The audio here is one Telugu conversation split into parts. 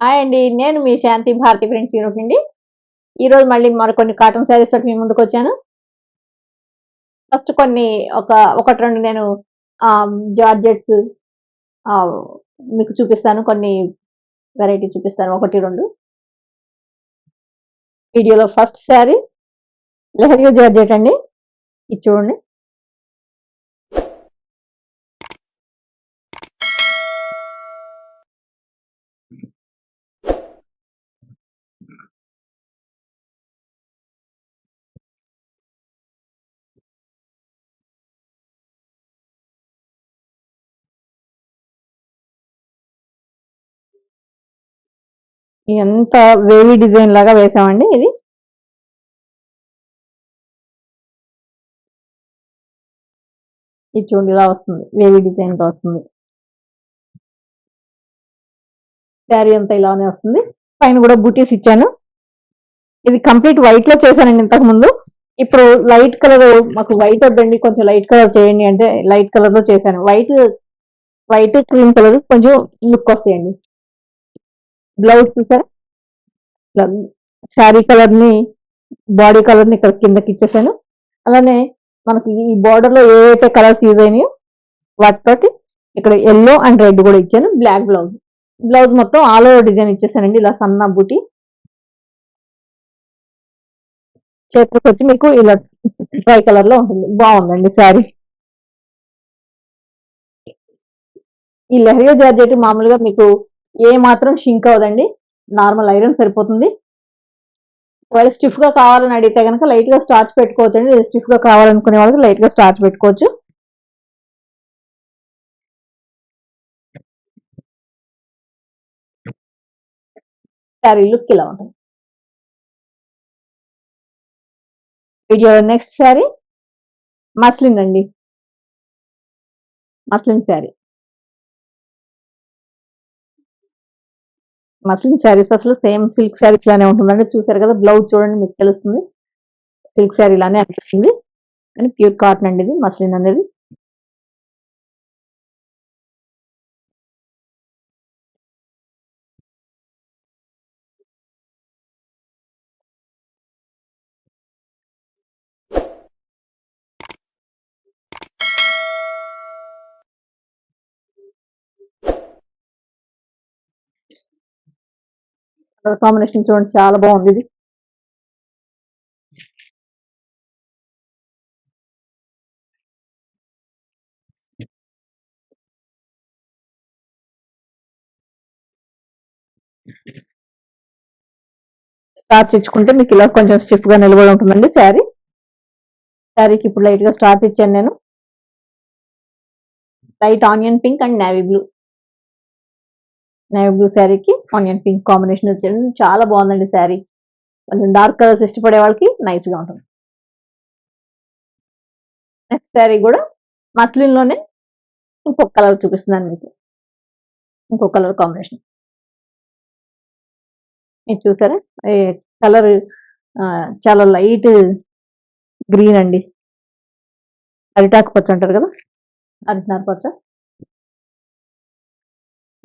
హాయ్ అండి నేను మీ శాంతి భారతి ఫ్రెండ్స్ యూరోప్ నుండి. ఈరోజు మళ్ళీ మరికొన్ని కాటన్ శారీస్ తోటి మీ ముందుకు వచ్చాను. ఫస్ట్ కొన్ని ఒక ఒకటి రెండు నేను జార్జెట్స్ మీకు చూపిస్తాను. కొన్ని వెరైటీ చూపిస్తాను. ఒకటి రెండు. వీడియోలో ఫస్ట్ శారీ లెహరియో జార్జెట్ అండి. ఇది చూడండి. ఎంత వేవి డిజైన్ లాగా వేసామండి ఇది? ఇది చూడండి ఇలా వస్తుంది వేవీ డిజైన్తో వస్తుంది. శారీ అంతా ఇలానే వస్తుంది. పైన కూడా బూటీస్ ఇచ్చాను. ఇది కంప్లీట్ వైట్లో చేశానండి ఇంతకు ముందు ఇప్పుడు లైట్ కలర్ మాకు వైట్ వద్దండి కొంచెం లైట్ కలర్ చేయండి అంటే లైట్ కలర్లో చేశాను. వైట్ వైట్ క్రీమ్ కలర్ కొంచెం లుక్ వస్తాయండి. బ్లౌజ్ చూసారా? శారీ కలర్ని బాడీ కలర్ని ఇక్కడ కిందకి ఇచ్చేసాను. అలానే మనకి ఈ బార్డర్లో ఏవైతే కలర్స్ యూజ్ అయినాయో వాటితోటి ఇక్కడ ఎల్లో అండ్ రెడ్ కూడా ఇచ్చాను బ్లాక్ బ్లౌజ్ బ్లౌజ్ మొత్తం ఆల్ ఓవర్ డిజైన్ ఇచ్చేసానండి ఇలా సన్న బూటీ. చేతికి వచ్చి మీకు ఇలా ట్రై కలర్లో ఉంటుంది. బాగుందండి శారీ. ఈ లెహరియా జార్జెట్ మామూలుగా మీకు ఏ మాత్రం షింక్ అవదండి నార్మల్ ఐరన్ సరిపోతుంది. ఒకవేళ స్టిఫ్గా కావాలని అడిగితే కనుక లైట్గా స్టార్చ్ పెట్టుకోవచ్చు అండి స్టిఫ్గా కావాలనుకునే వాళ్ళకి లైట్గా స్టార్చ్ పెట్టుకోవచ్చు. శారీ లుక్ ఇలా ఉంటుంది. వీడియో నెక్స్ట్ శారీ మస్లిన్ అండి. మస్లిన్ శారీ మస్లిన్ శారీస్ అసలు సేమ్ సిల్క్ శారీస్ లానే ఉంటుందండి చూసారు కదా బ్లౌజ్ చూడండి మీకు తెలుస్తుంది. సిల్క్ శారీ లానే అనిపిస్తుంది. కానీ ప్యూర్ కాటన్ అండి ఇది మస్లిన్ అనేది. కలర్ కాంబినేషన్ చూడండి చాలా బాగుంది ఇది. స్టార్చ్ ఇచ్చుకుంటే మీకు ఇలా కొంచెం స్టిఫ్గా నిలబడి ఉంటుందండి శారీ. శారీకి ఇప్పుడు లైట్గా స్టార్చ్ ఇచ్చాను నేను. Light onion pink and navy blue navy blue శారీకి ఆనియన్ పింక్ కాంబినేషన్ వచ్చేది చాలా బాగుందండి శారీ కొంచెం డార్క్ కలర్స్ ఇష్టపడే వాళ్ళకి నైస్గా ఉంటుంది. నెక్స్ట్ శారీ కూడా మస్లిన్లోనే ఇంకొక కలర్ చూపిస్తున్నాను మీకు. ఇంకొక కలర్ కాంబినేషన్ మీరు చూసారా? కలర్ చాలా లైట్ గ్రీన్ అండి. అరిటాకు పచ్చ అంటారు కదా? అరిటినారు పచ్చ.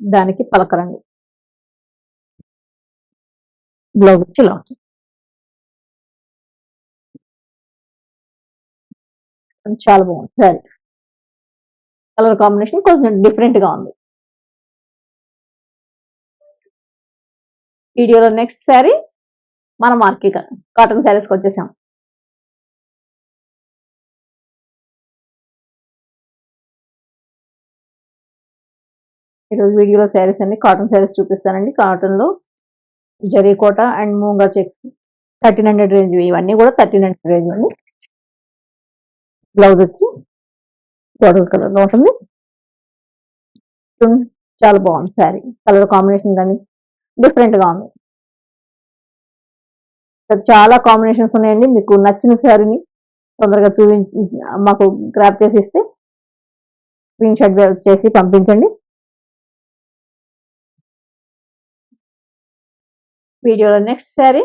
దానికి పలకరండి బ్లౌజ్ వచ్చి ఇలా ఉంటుంది చాలా బాగుంది. సరే కలర్ కాంబినేషన్ కొంచెం డిఫరెంట్గా ఉంది. వీడియోలో నెక్స్ట్ శారీ మన మార్కెట్ కాటన్ శారీస్కి వచ్చేసాం. ఈరోజు వీడియోలో శారీస్ అన్ని కాటన్ శారీస్ చూపిస్తానండి. కాటన్లో జరీకోట అండ్ మూంగా చెక్స్ థర్టీన్ హండ్రెడ్ రేంజ్ ఇవన్నీ కూడా థర్టీన్ హండ్రెడ్ రేంజ్ అండి. బ్లౌజ్ వచ్చి గోడల్ కలర్లో ఉంటుంది. చాలా బాగుంది శారీ. కలర్ కాంబినేషన్ కానీ డిఫరెంట్గా ఉంది. చాలా కాంబినేషన్స్ ఉన్నాయండి. మీకు నచ్చిన శారీని తొందరగా చూపించి మాకు గ్రాప్ చేసి ఇస్తే స్క్రీన్ షాట్ చేసి పంపించండి. వీడియోలో నెక్స్ట్ శారీ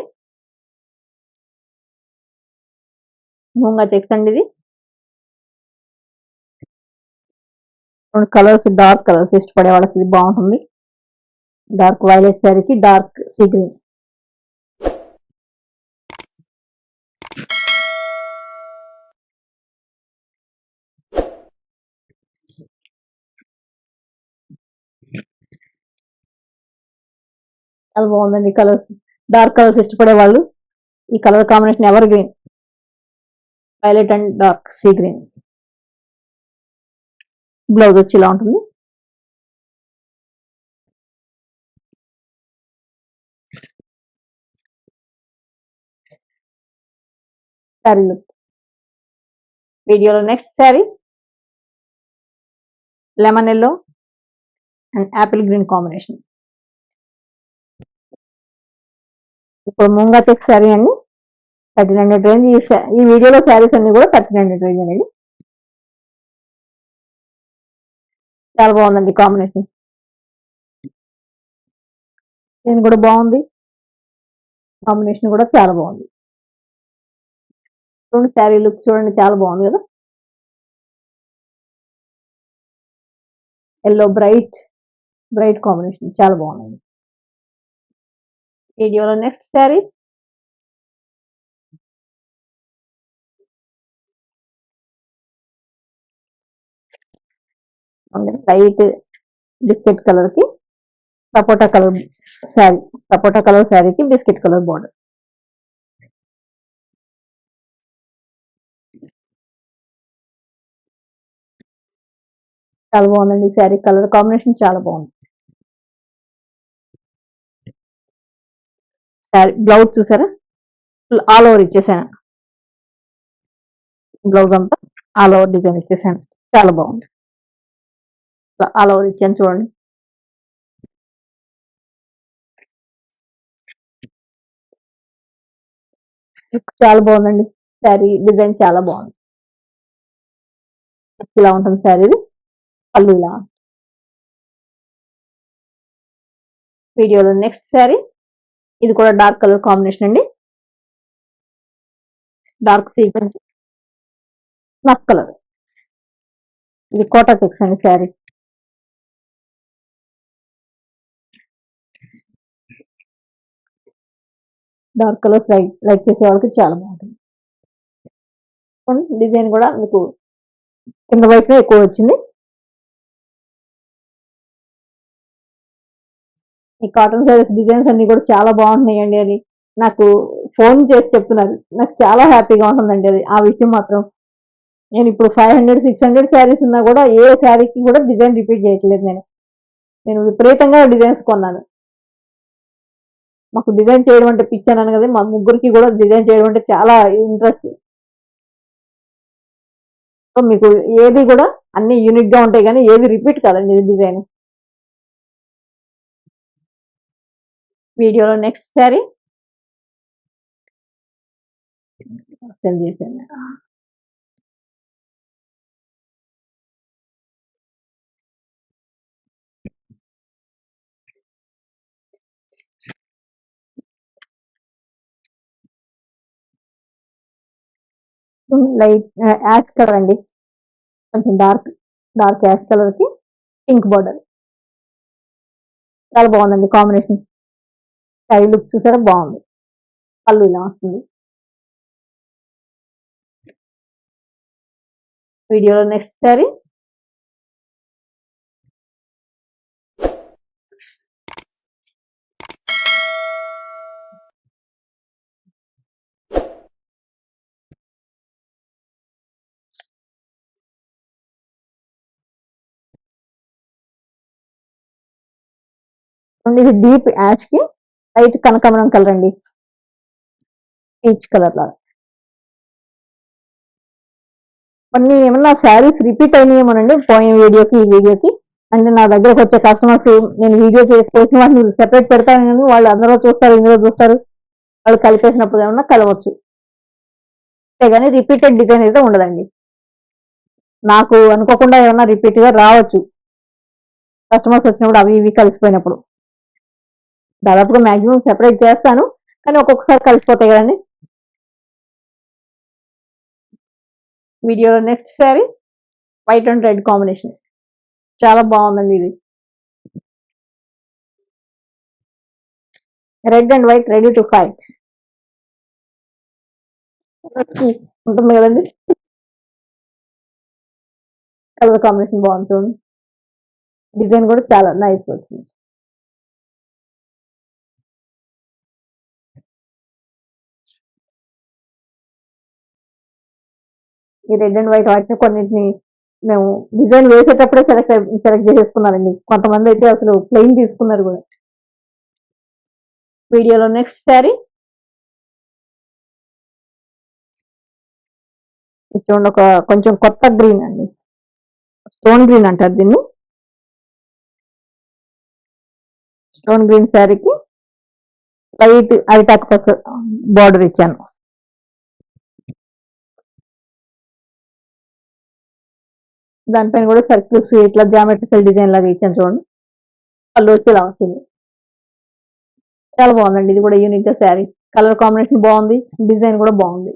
మూంగా చెక్స్ అండి ఇది కలర్స్ డార్క్ కలర్స్ ఇష్టపడే వాళ్ళకి ఇది బాగుంటుంది. డార్క్ వైలెట్ శారీకి డార్క్ సీ గ్రీన్ చాలా బాగుందండి కలర్స్ డార్క్ కలర్స్ ఇష్టపడే వాళ్ళు ఈ colour combination ever green violet and dark sea green blouse వచ్చి ఇలా ఉంటుంది. శారీ లుక్ వీడియోలో next sari lemon yellow and apple green combination ఇప్పుడు ముంగా చెక్ శారీ అండి. థర్టీన్ హండ్రెడ్ రేంజ్ ఈ ఈ వీడియోలో శారీస్ అన్ని కూడా థర్టీన్ హండ్రెడ్ రేంజ్ అండి. చాలా బాగుందండి కాంబినేషన్. దీని కూడా బాగుంది. కాంబినేషన్ కూడా చాలా బాగుంది. చూడండి శారీ లుక్ చూడండి చాలా బాగుంది కదా. ఎల్లో బ్రైట్ బ్రైట్ కాంబినేషన్ చాలా బాగుందండి. వీడియోలో నెక్స్ట్ శారీ లైట్ బిస్కెట్ కలర్కి sapota colour sari sapota colour శారీకి బిస్కెట్ కలర్ బార్డర్. చాలా బాగుందండి శారీ కలర్ కాంబినేషన్ చాలా బాగుంది. శారీ బ్లౌజ్ చూసారా? ఆల్ ఓవర్ ఇచ్చేసాను. బ్లౌజ్ అంతా ఆల్ ఓవర్ డిజైన్ ఇచ్చేసాను. చాలా బాగుంది. ఆల్ ఓవర్ ఇచ్చాను చూడండి. చాలా బాగుందండి. శారీ డిజైన్ చాలా బాగుంది. ఇలా ఉంటుంది శారీ పళ్ళు ఇలా. వీడియోలో నెక్స్ట్ శారీ ఇది కూడా డార్క్ కలర్ కాంబినేషన్ అండి. డార్క్ సీక్వెన్స్ నఫ్ కలర్ ఇది కోటా చెక్స్ అండి sari dark colours like like చేసే వాళ్ళకి చాలా బాగుంటుంది. డిజైన్ కూడా మీకు కింద వైపు ఎక్కువ వచ్చింది. ఈ కాటన్ శారీస్ డిజైన్స్ అన్ని కూడా చాలా బాగుంటున్నాయండి అది. నాకు ఫోన్ చేసి చెప్తున్నారు. నాకు చాలా హ్యాపీగా ఉంటుందండి అది. ఆ విషయం మాత్రం. నేను ఇప్పుడు five hundred six hundred saris ఉన్నా కూడా ఏ శారీకి కూడా డిజైన్ రిపీట్ చేయట్లేదు నేను. నేను విపరీతంగా డిజైన్స్ కొన్నాను. మాకు డిజైన్ చేయడం అంటే పిచ్చి అన్నాను కదా మా ముగ్గురికి కూడా డిజైన్ చేయడం అంటే చాలా ఇంట్రెస్ట్ సో మీకు ఏది కూడా అన్ని యూనిక్గా ఉంటాయి కానీ ఏది రిపీట్ కాదండి డిజైన్ వీడియోలో నెక్స్ట్ శారీ సెండ్ చేశాను లైట్ యాష్ కలర్ అండి. కొంచెం డార్క్ డార్క్ యాష్ కలర్కి పింక్ బార్డర్ చాలా బాగుందండి కాంబినేషన్. స్టైల్ లుక్ చూసారా? బాగుంది. పళ్ళు ఇలా వస్తుంది. వీడియోలో నెక్స్ట్ శారీ ఇది డీప్ యాష్కి లైట్ కనకమరం కలర్ అండి. పీచ్ కలర్ లాగా. కొన్ని ఏమన్నా శారీస్ రిపీట్ అయినాయేమోనండి పోయిన వీడియోకి ఈ వీడియోకి అంటే నా దగ్గరకు వచ్చే కస్టమర్స్ నేను వీడియో చేసిన వాళ్ళు సెపరేట్ పెడతాను కానీ వాళ్ళు అందరూ చూస్తారు ఇందులో చూస్తారు. వాళ్ళు కలిపేసినప్పుడు ఏమన్నా కలవచ్చు. కానీ రిపీటెడ్ డిజైన్ అయితే ఉండదండి. నాకు అనుకోకుండా ఏమన్నా రిపీట్గా రావచ్చు. కస్టమర్స్ వచ్చినప్పుడు అవి ఇవి కలిసిపోయినప్పుడు. దాదాపుగా మాక్సిమం సెపరేట్ చేస్తాను. కానీ ఒక్కొక్కసారి కలిసిపోతాయి కదండి. వీడియోలో next sari white and red combination చాలా బాగుందండి ఇది. Red and white ready to fight ఉంటుంది కదండి. కలర్ కాంబినేషన్ బాగుంటుంది. డిజైన్ కూడా చాలా నైస్ వచ్చింది. ఈ రెడ్ అండ్ వైట్ వాటిని కొన్నింటిని మేము డిజైన్ వేసేటప్పుడే సెలెక్ట్ సెలెక్ట్ చేసేసుకున్నారండి. కొంతమంది అయితే అసలు ప్లెయిన్ తీసుకున్నారు కూడా. వీడియోలో నెక్స్ట్ శారీ. చూడండి ఒక కొంచెం కొత్త గ్రీన్ అండి. స్టోన్ గ్రీన్ అంటారు దీన్ని. స్టోన్ గ్రీన్ శారీకి లైట్ అరిటాక్ పచ్చ బార్డర్ ఇచ్చాను. దానిపైన కూడా సర్కిల్స్ ఇట్లా జామెట్రికల్ డిజైన్ లాగా ఇచ్చాను చూడండి. పళ్ళు వచ్చి వచ్చింది. చాలా బాగుందండి. ఇది కూడా యూనిక్గా శారీ కలర్ కాంబినేషన్ బాగుంది. డిజైన్ కూడా బాగుంది.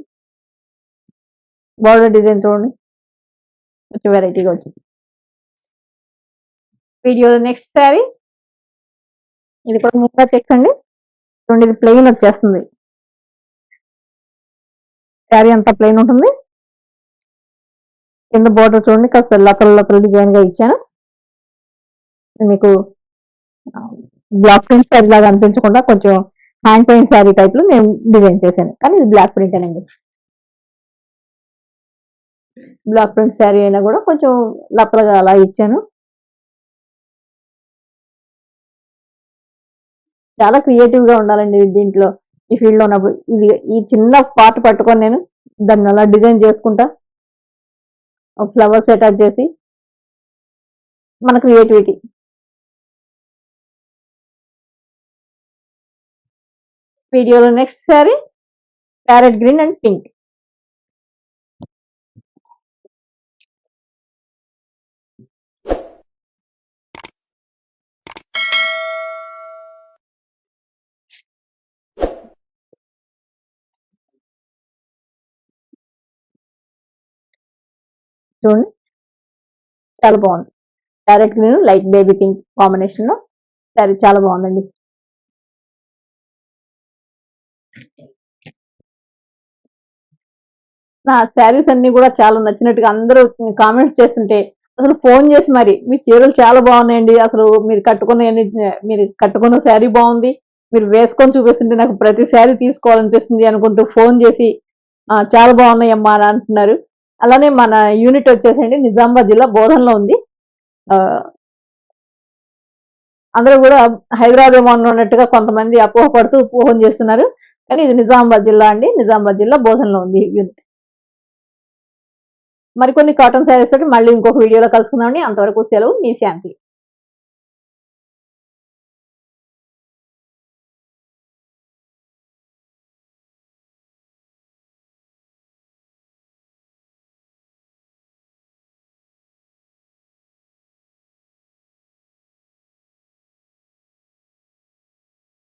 బార్డర్ డిజైన్ చూడండి. కొంచెం వెరైటీగా వచ్చింది. వీడియో నెక్స్ట్ శారీ ఇది కూడా ముందుగా చెక్ అండి చూడండి ఇది ప్లెయిన్ వచ్చేస్తుంది. శారీ అంతా ప్లెయిన్ ఉంటుంది. కింద బోర్డర్ చూడండి కాస్త లతల లతల డిజైన్గా ఇచ్చాను. మీకు బ్లాక్ ప్రింట్ శారీ లాగా అనిపించకుండా కొంచెం హ్యాండ్ పెయింట్ శారీ టైప్లో నేను డిజైన్ చేశాను. కానీ ఇది బ్లాక్ ప్రింట్ అండి. బ్లాక్ ప్రింట్ శారీ అయినా కూడా కొంచెం లతలుగా అలా ఇచ్చాను. చాలా క్రియేటివ్గా ఉండాలండి దీంట్లో ఈ ఫీల్డ్లో ఉన్నప్పుడు. ఇది ఈ చిన్న పార్ట్ పట్టుకొని నేను దాన్ని అలా డిజైన్ చేసుకుంటా. ఫ్లవర్స్ అటాచ్ చేసి మన క్రియేటివిటీ వీడియోలో next sari parrot green and pink చూడండి. చాలా బాగుంది. Direct green light baby pink కాంబినేషన్లో శారీ చాలా బాగుందండి. నా శారీస్ అన్ని కూడా చాలా నచ్చినట్టుగా అందరూ కామెంట్స్ చేస్తుంటే అసలు ఫోన్ చేసి మరి మీ చీరలు చాలా బాగున్నాయండి. అసలు మీరు కట్టుకున్న మీరు కట్టుకున్న శారీ బాగుంది. మీరు వేసుకొని చూపిస్తుంటే నాకు ప్రతి శారీ తీసుకోవాలనిపిస్తుంది అనుకుంటూ ఫోన్ చేసి చాలా బాగున్నాయి అమ్మా అని అంటున్నారు. అలానే మన యూనిట్ వచ్చేసండి నిజామాబాద్ జిల్లా బోధనలో ఉంది. అందరూ కూడా హైదరాబాద్ ఏమో ఉన్నట్టుగా కొంతమంది అపోహపడుతూ పోహం చేస్తున్నారు. కానీ ఇది నిజామాబాద్ జిల్లా అండి. నిజామాబాద్ జిల్లా బోధనలో ఉంది యూనిట్. మరికొన్ని కాటన్ శారీస్ తోటి మళ్ళీ ఇంకొక వీడియోలో కలుసుకుందామండి. అంతవరకు సెలవు. మీ శాంతి.